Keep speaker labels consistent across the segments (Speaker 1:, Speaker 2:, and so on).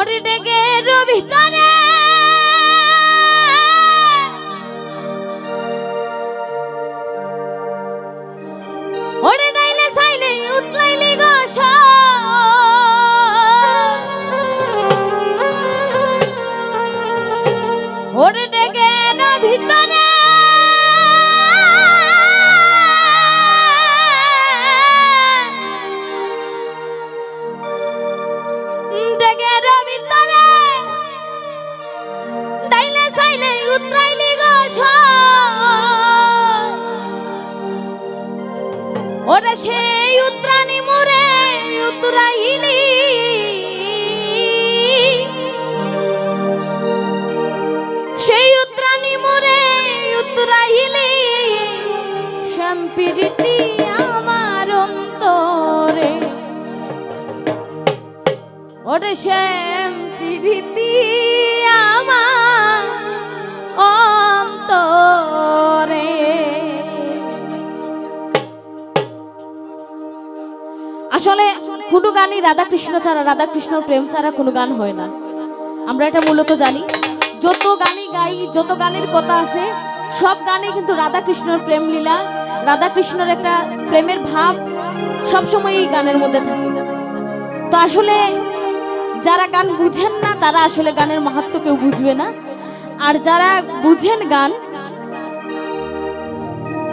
Speaker 1: ওরে ডেকে ভিতরে। কোনো গানই রাধাকৃষ্ণ ছাড়া রাধাকৃষ্ণর প্রেম ছাড়া কোনো গান হয় না। আমরা এটা মূলত জানি, যত গানই গাই, যত গানের কথা আছে, সব গানে কিন্তু রাধাকৃষ্ণর প্রেম লীলা, রাধাকৃষ্ণর একটা প্রেমের ভাব সবসময় এই গানের মধ্যে থাকে। তো আসলে যারা গান বুঝেন না, তারা আসলে গানের মাহাত্ম কেউ বুঝবে না। আর যারা বুঝেন গান,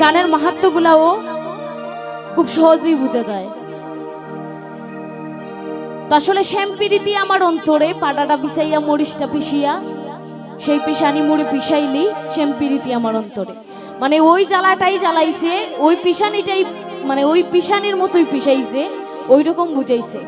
Speaker 1: গানের মাহাত্মগুলাও খুব সহজেই বোঝা যায়। তো আসলে শ্যাম্পিরিতি আমার অন্তরে, পাটাটা পিসাইয়া মরিচটা পিসিয়া সেই পিসানি মুড়ি পিসাইলি শ্যাম্পিরিতি আমার অন্তরে। মানে ওই জ্বালাটাই জ্বালাইছে, ওই পিসানিটাই মানে ওই পিসানির মতোই পিসাইছে ওই রকম বুঝাইছে।